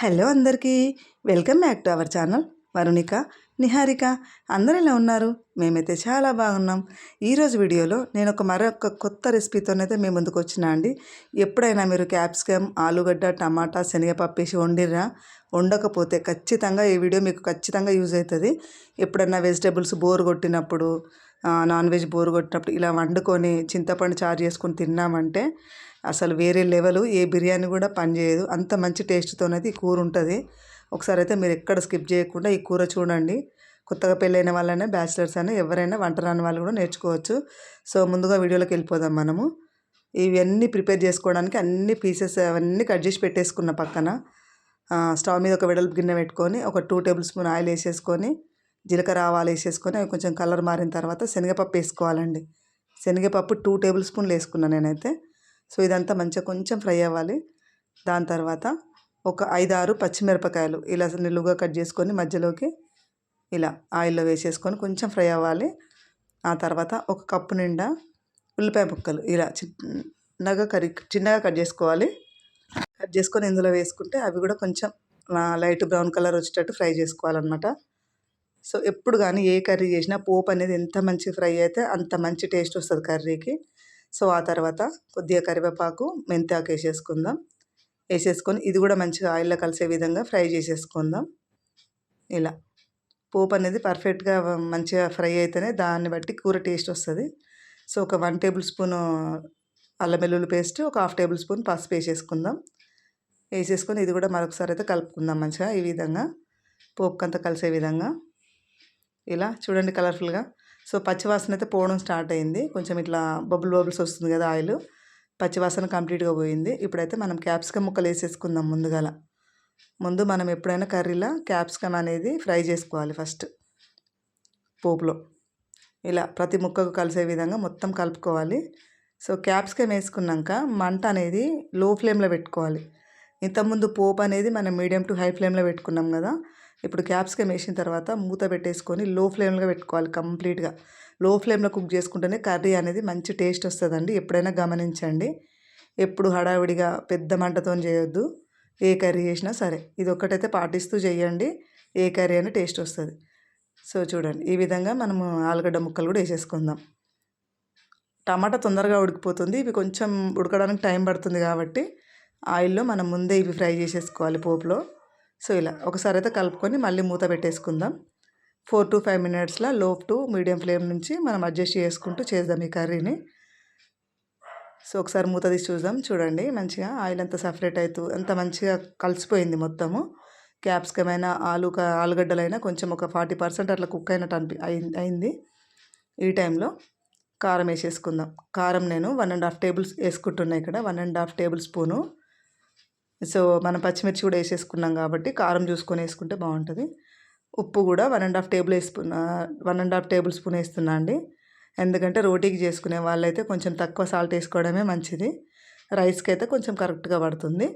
Hello అందరికీ. Welcome back to our channel. Varunika Niharika అందరూ ఎలా ఉన్నారు? మేమైతే చాలా బాగున్నాం. ఈరోజు వీడియోలో నేను ఒక మరొక కొత్త రెసిపీతోనైతే మేము ముందుకు వచ్చినా అండి. ఎప్పుడైనా మీరు క్యాప్సికమ్ ఆలుగడ్డ టమాటా శనగపప్పు వేసి వండిరా వండకపోతే ఖచ్చితంగా ఈ వీడియో మీకు ఖచ్చితంగా యూజ్ అవుతుంది. ఎప్పుడైనా వెజిటేబుల్స్ బోర్ కొట్టినప్పుడు నాన్ వెజ్ బోర్ కొట్టినప్పుడు ఇలా వండుకొని చింతపండు చారు చేసుకొని తిన్నామంటే అసలు వేరే లెవెల్. ఏ బిర్యానీ కూడా పనిచేయదు అంత మంచి టేస్ట్తోనైతే ఈ కూర ఉంటుంది. ఒకసారి అయితే మీరు ఎక్కడ స్కిప్ చేయకుండా ఈ కూర చూడండి. కొత్తగా పెళ్ళైన వాళ్ళైనా బ్యాచిలర్స్ అయినా ఎవరైనా వంట రాని వాళ్ళు కూడా నేర్చుకోవచ్చు. సో ముందుగా వీడియోలోకి వెళ్ళిపోదాం మనము. ఇవన్నీ ప్రిపేర్ చేసుకోవడానికి అన్ని పీసెస్ అవన్నీ కట్ చేసి పెట్టేసుకున్న పక్కన స్టవ్ మీద ఒక వెడల్పు గిన్నె పెట్టుకొని ఒక టూ టేబుల్ స్పూన్ ఆయిల్ వేసేసుకొని జీలకర్ర ఆవాలు వేసేసుకొని అవి కొంచెం కలర్ మారిన తర్వాత శనగపప్పు వేసుకోవాలండి. శనగపప్పు టూ టేబుల్ స్పూన్లు వేసుకున్నాను నేనైతే. సో ఇదంతా మంచిగా కొంచెం ఫ్రై అవ్వాలి. దాని తర్వాత ఒక ఐదు ఆరు పచ్చిమిరపకాయలు ఇలా నిలువుగా కట్ చేసుకొని మధ్యలోకి ఇలా ఆయిల్లో వేసేసుకొని కొంచెం ఫ్రై అవ్వాలి. ఆ తర్వాత ఒక కప్పు నిండా ఉల్లిపాయ ముక్కలు ఇలా చిన్నగా కర్రీ చిన్నగా కట్ చేసుకోవాలి. కట్ చేసుకొని ఇందులో వేసుకుంటే అవి కూడా కొంచెం లైట్ బ్రౌన్ కలర్ వచ్చేటట్టు ఫ్రై చేసుకోవాలన్నమాట. సో ఎప్పుడు కానీ ఏ కర్రీ చేసినా పోపు అనేది ఎంత మంచి ఫ్రై అయితే అంత మంచి టేస్ట్ వస్తుంది కర్రీకి. సో ఆ తర్వాత కొద్దిగా కరివేపాకు మెంతాకు వేసేసుకుందాం. వేసేసుకొని ఇది కూడా మంచిగా ఆయిల్లో కలిసే విధంగా ఫ్రై చేసేసుకుందాం. ఇలా. పోపు అనేది పర్ఫెక్ట్గా మంచిగా ఫ్రై అయితేనే దాన్ని బట్టి కూర టేస్ట్ వస్తుంది. సో ఒక వన్ టేబుల్ స్పూన్ అల్లం వెల్లుల్లి పేస్ట్ ఒక హాఫ్ టేబుల్ స్పూన్ పసుపు వేసేసుకుందాం. వేసేసుకొని ఇది కూడా మరొకసారి అయితే కలుపుకుందాం మంచిగా ఈ విధంగా. పోపుకంతా కలిసే విధంగా. ఇలా చూడండి కలర్ఫుల్గా. సో పచ్చివాసన అయితే పోవడం స్టార్ట్ అయింది. కొంచెం ఇట్లా బబుల్ బబుల్స్ వస్తుంది కదా ఆయిల్. పచ్చివాసన కంప్లీట్గా పోయింది. ఇప్పుడైతే మనం క్యాప్సికమ్ ముక్కలు వేసేసుకుందాం ముందుగాల. ముందు మనం ఎప్పుడైనా కర్రీలో క్యాప్సికమ్ అనేది ఫ్రై చేసుకోవాలి ఫస్ట్ పోపులో. ఇలా ప్రతి ముక్కకు కలిసే విధంగా మొత్తం కలుపుకోవాలి. సో క్యాప్సికమ్ వేసుకున్నాక మంట అనేది లో ఫ్లేమ్లో పెట్టుకోవాలి. ఇంతకుముందు పోపు అనేది మనం మీడియం టు హై ఫ్లేమ్లో పెట్టుకున్నాం కదా. ఇప్పుడు క్యాప్సికమ్ వేసిన తర్వాత మూత పెట్టేసుకొని లో ఫ్లేమ్లో పెట్టుకోవాలి కంప్లీట్గా. లో ఫ్లేమ్లో కుక్ చేసుకుంటేనే కర్రీ అనేది మంచి టేస్ట్ వస్తుందండి. ఎప్పుడైనా గమనించండి. ఎప్పుడు హడావిడిగా పెద్ద మంటతో చేయొద్దు. ఏ కర్రీ చేసినా సరే. ఇది ఒక్కటైతే పాటిస్తూ చేయండి. ఏ కర్రీ అయినా టేస్ట్ వస్తుంది. సో చూడండి. ఈ విధంగా మనము ఆలుగడ్డ ముక్కలు కూడా వేసేసుకుందాం. టమాటా తొందరగా ఉడికిపోతుంది. ఇవి కొంచెం ఉడకడానికి టైం పడుతుంది కాబట్టి ఆయిల్లో మనం ముందే ఇవి ఫ్రై చేసేసుకోవాలి పోపులో. సో ఇలా ఒకసారి అయితే కలుపుకొని మళ్ళీ మూత పెట్టేసుకుందాం. ఫోర్ టు ఫైవ్ మినిట్స్లో లో టు మీడియం ఫ్లేమ్ నుంచి మనం అడ్జస్ట్ చేసుకుంటూ చేద్దాం ఈ కర్రీని. సో ఒకసారి మూత తీసి చూద్దాం. చూడండి మంచిగా ఆయిల్ అంతా సపరేట్ అవుతూ అంత మంచిగా కలిసిపోయింది మొత్తము. క్యాప్సికమ్ అయినా ఆలు ఆలుగడ్డలైనా కొంచెం ఒక ఫార్టీ పర్సెంట్ అట్లా కుక్ అయినట్టు అనిపి అయింది ఈ టైంలో కారం వేసేసుకుందాం. కారం నేను వన్ అండ్ హాఫ్ టేబుల్స్ వేసుకుంటున్నాయి ఇక్కడ. One and half tablespoon. So మనం పచ్చిమిర్చి కూడా వేసేసుకున్నాం కాబట్టి కారం చూసుకొని వేసుకుంటే బాగుంటుంది. ఉప్పు కూడా వన్ అండ్ హాఫ్ టేబుల్ వేసుకున్న one and half tablespoon వేస్తున్నా అండి. ఎందుకంటే రోటీకి చేసుకునే వాళ్ళైతే కొంచెం తక్కువ సాల్ట్ వేసుకోవడమే మంచిది. రైస్కి అయితే కొంచెం కరెక్ట్గా పడుతుంది.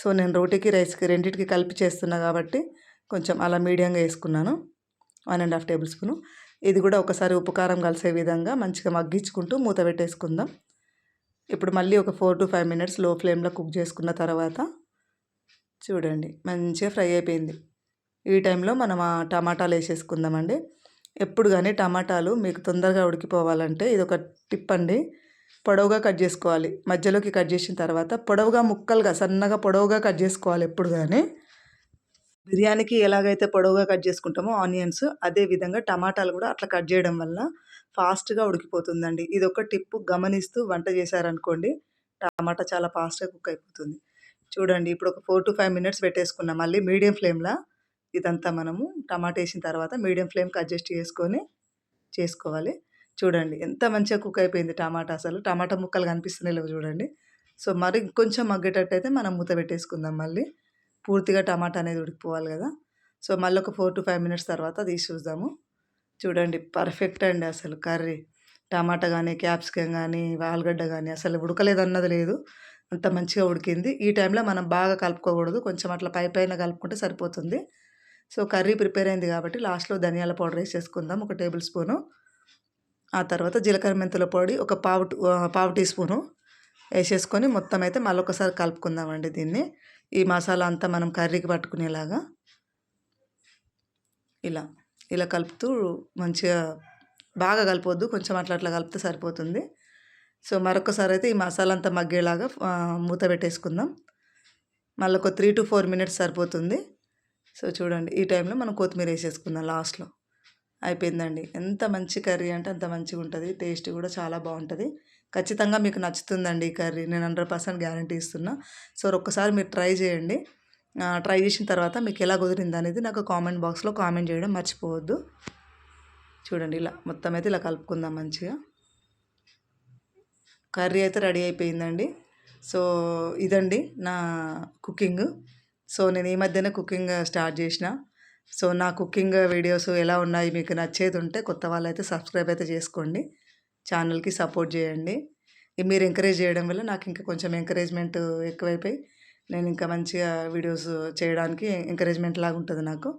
సో నేను రోటీకి రైస్కి రెండింటికి కలిపి చేస్తున్నా కాబట్టి కొంచెం అలా మీడియంగా వేసుకున్నాను. One and half tablespoon. ఇది కూడా ఒకసారి ఉప్పు కారం కలిసే విధంగా మంచిగా మగ్గించుకుంటూ మూత పెట్టేసుకుందాం. ఇప్పుడు మళ్ళీ ఒక ఫోర్ టు ఫైవ్ మినిట్స్లో ఫ్లేమ్లో కుక్ చేసుకున్న తర్వాత చూడండి మంచిగా ఫ్రై అయిపోయింది. ఈ టైంలో మనం ఆ టమాటాలు వేసేసుకుందామండి. ఎప్పుడు కానీ టమాటాలు మీకు తొందరగా ఉడికిపోవాలంటే ఇది ఒక టిప్ అండి. పొడవుగా కట్ చేసుకోవాలి. మధ్యలోకి కట్ చేసిన తర్వాత పొడవుగా ముక్కలుగా సన్నగా పొడవుగా కట్ చేసుకోవాలి ఎప్పుడు కానీ బిర్యానీకి ఎలాగైతే పొడవుగా కట్ చేసుకుంటామో ఆనియన్స్ అదే విధంగా టమాటాలు కూడా అట్లా కట్ చేయడం వల్ల ఫాస్ట్గా ఉడికిపోతుందండి. ఇది ఒక టిప్పు గమనిస్తూ వంట చేశారనుకోండి టమాటా చాలా ఫాస్ట్గా కుక్ అయిపోతుంది. చూడండి ఇప్పుడు ఒక ఫోర్ టు ఫైవ్ మినిట్స్ పెట్టేసుకున్నాం మళ్ళీ మీడియం ఫ్లేమ్లో ఇదంతా మనము టమాటా వేసిన తర్వాత మీడియం ఫ్లేమ్కి అడ్జస్ట్ చేసుకొని చేసుకోవాలి. చూడండి ఎంత మంచిగా కుక్ అయిపోయింది టమాటా అసలు. టమాటా ముక్కలు కనిపిస్తున్నాయి లేవు చూడండి. సో మరి కొంచెం మగ్గేటట్టు అయితే మనం మూత పెట్టేసుకుందాం మళ్ళీ. పూర్తిగా టమాటా అనేది ఉడికిపోవాలి కదా. సో మళ్ళీ ఒక ఫోర్ టు ఫైవ్ మినిట్స్ తర్వాత తీసి చూద్దాము. చూడండి పర్ఫెక్ట్ అండి అసలు కర్రీ. టమాటా కానీ క్యాప్సికమ్ కానీ ఆలుగడ్డ కానీ అసలు ఉడకలేదు అన్నది లేదు. అంత మంచిగా ఉడికింది. ఈ టైంలో మనం బాగా కలుపుకోకూడదు. కొంచెం అట్లా పై పైన కలుపుకుంటే సరిపోతుంది. సో కర్రీ ప్రిపేర్ అయింది కాబట్టి లాస్ట్లో ధనియాల పౌడర్ వేసేసుకుందాం ఒక టేబుల్ స్పూను. ఆ తర్వాత జీలకర్ర మెంతుల పొడి ఒక పావు పావు టీ స్పూను వేసేసుకొని మొత్తం అయితే మళ్ళొకసారి కలుపుకుందామండి దీన్ని. ఈ మసాలా అంతా మనం కర్రీకి పట్టుకునేలాగా. ఇలా. ఇలా కలుపుతూ మంచిగా బాగా కలపొద్దు. కొంచెం అట్లా అట్లా కలిపితే సరిపోతుంది. సో మరొకసారి అయితే ఈ మసాలా అంతా మగ్గేలాగా మూత పెట్టేసుకుందాం. మళ్ళీ ఒక త్రీ టు ఫోర్ మినిట్స్ సరిపోతుంది. సో చూడండి ఈ టైంలో మనం కొత్తిమీర వేసేసుకుందాం లాస్ట్లో. అయిపోయిందండి. ఎంత మంచి కర్రీ అంటే అంత మంచిగా ఉంటుంది. టేస్ట్ కూడా చాలా బాగుంటుంది. ఖచ్చితంగా మీకు నచ్చుతుందండి ఈ కర్రీ. నేను హండ్రెడ్ పర్సెంట్ గ్యారంటీ ఇస్తున్నా. సో ఒక్కసారి మీరు ట్రై చేయండి. ట్రై చేసిన తర్వాత మీకు ఎలా కుదిరింది అనేది నాకు కామెంట్ బాక్స్లో కామెంట్ చేయడం మర్చిపోవద్దు. చూడండి ఇలా మొత్తం అయితే ఇలా కలుపుకుందాం మంచిగా. కర్రీ అయితే రెడీ అయిపోయిందండి. సో ఇదండి నా కుకింగ్ సో నేను ఈ మధ్యనే కుకింగ్ స్టార్ట్ చేసిన. సో నా కుకింగ్ వీడియోస్ ఎలా ఉన్నాయి మీకు నచ్చేది ఉంటే కొత్త వాళ్ళు అయితే సబ్స్క్రైబ్ అయితే చేసుకోండి. ఛానల్కి సపోర్ట్ చేయండి. మీరు ఎంకరేజ్ చేయడం వల్ల నాకు ఇంకా కొంచెం ఎంకరేజ్మెంట్ ఎక్కువైపోయి నేను ఇంకా మంచిగా వీడియోస్ చేయడానికి ఎంకరేజ్మెంట్ లాగా ఉంటుంది నాకు.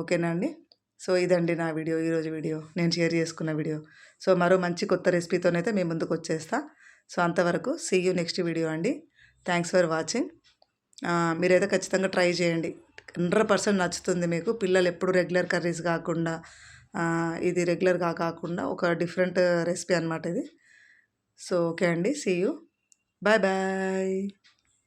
ఓకేనా అండి? సో ఇదండి నా వీడియో ఈరోజు వీడియో. నేను షేర్ చేసుకున్న వీడియో. సో మరో మంచి కొత్త రెసిపీతోనైతే మేము ముందుకు వచ్చేస్తా. సో అంతవరకు సీ యూ నెక్స్ట్ వీడియో అండి. థ్యాంక్స్ ఫర్ వాచింగ్ మీరైతే ఖచ్చితంగా ట్రై చేయండి. హండ్రెడ్ పర్సెంట్ నచ్చుతుంది మీకు. పిల్లలు ఎప్పుడు రెగ్యులర్ కర్రీస్ కాకుండా ఇది రెగ్యులర్గా కాకుండా ఒక డిఫరెంట్ రెసిపీ అనమాట ఇది. సో ఓకే అండి. See you bye bye